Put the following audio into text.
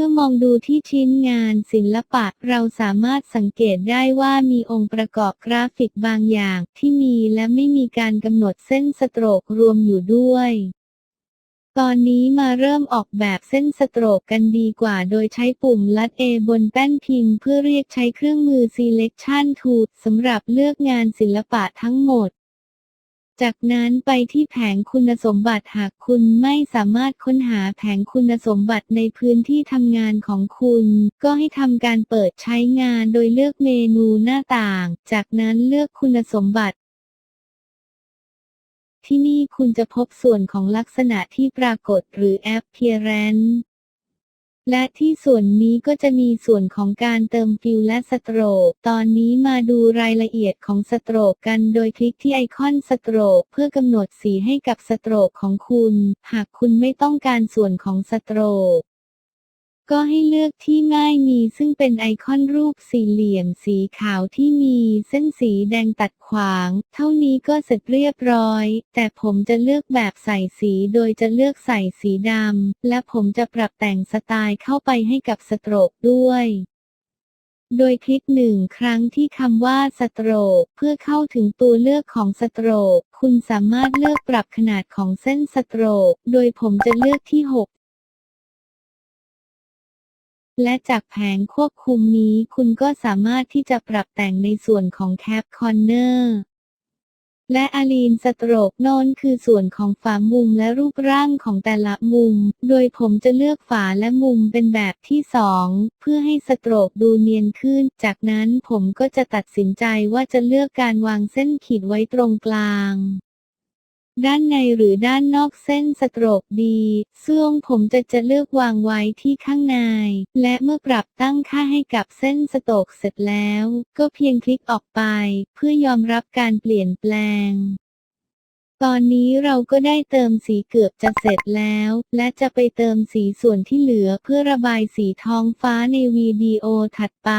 มื่อมองดูที่ชิ้นงานศิลปะ เราสามารถสังเกตได้ว่ามีองค์ประกอบกราฟิกบางอย่าง ที่มีและไม่มีการกำหนดเส้นสโตรกรวมอยู่ด้วย ตอนนี้มาเริ่มออกแบบเส้นสโตรกกันดีกว่า โดยใช้ปุ่มลัด A บนแป้นพิมพ์ เพื่อเรียกใช้เครื่องมือ Selection Tool สำหรับเลือกงานศิลปะทั้งหมด จากนั้นไปที่แผงคุณสมบัติหากคุณไม่สามารถค้นหาแผงคุณสมบัติในพื้นที่ทำงานของคุณ ก็ให้ทำการเปิดใช้งานโดยเลือกเมนูหน้าต่าง จากนั้นเลือกคุณสมบัติ ที่นี่คุณจะพบส่วนของลักษณะที่ปรากฏหรือ appearance และที่ส่วนนี้ก็จะมีส่วนของการเติมฟิลและสโตรก ตอนนี้มาดูรายละเอียดของสโตรกกันโดยคลิกที่ไอคอนสโตรกเพื่อกำหนดสีให้กับสโตรกของคุณ หากคุณไม่ต้องการส่วนของสโตรก ก็ให้เลือกที่ไม่มีซึ่งเป็นไอคอนรูปสี่เหลี่ยมสีขาวที่มีเส้นสีแดงตัดขวาง เท่านี้ก็เสร็จเรียบร้อย แต่ผมจะเลือกแบบใส่สีโดยจะเลือกใส่สีดำ และผมจะปรับแต่งสไตล์เข้าไปให้กับสโตรกด้วยโดยคลิกหนึ่งครั้งที่คำว่าสโตรกเพื่อเข้าถึงตัวเลือกของสโตรกคุณสามารถเลือกปรับขนาดของเส้นสโตรกโดยผมจะเลือกที่6 และจากแผงควบคุมนี้คุณก็สามารถที่จะปรับแต่งในส่วนของแคปคอนเนอร์และอาลีนสโตรกโนนคือส่วนของฝามุมและรูปร่างของแต่ละมุม โดยผมจะเลือกฝาและมุมเป็นแบบที่สองเพื่อให้สโตรกดูเนียนขึ้น จากนั้นผมก็จะตัดสินใจว่าจะเลือกการวางเส้นขีดไว้ตรงกลาง ด้านในหรือด้านนอกเส้นสโตรกดีซึ่งผมจะจะเลือกวางไว้ที่ข้างใน และเมื่อปรับตั้งค่าให้กับเส้นสโตรกเสร็จแล้ว ก็เพียงคลิกออกไป เพื่อยอมรับการเปลี่ยนแปลงตอนนี้เราก็ได้เติมสีเกือบจะเสร็จแล้ว และจะไปเติมสีส่วนที่เหลือเพื่อระบายสีท้องฟ้าในวิดีโอถัดไป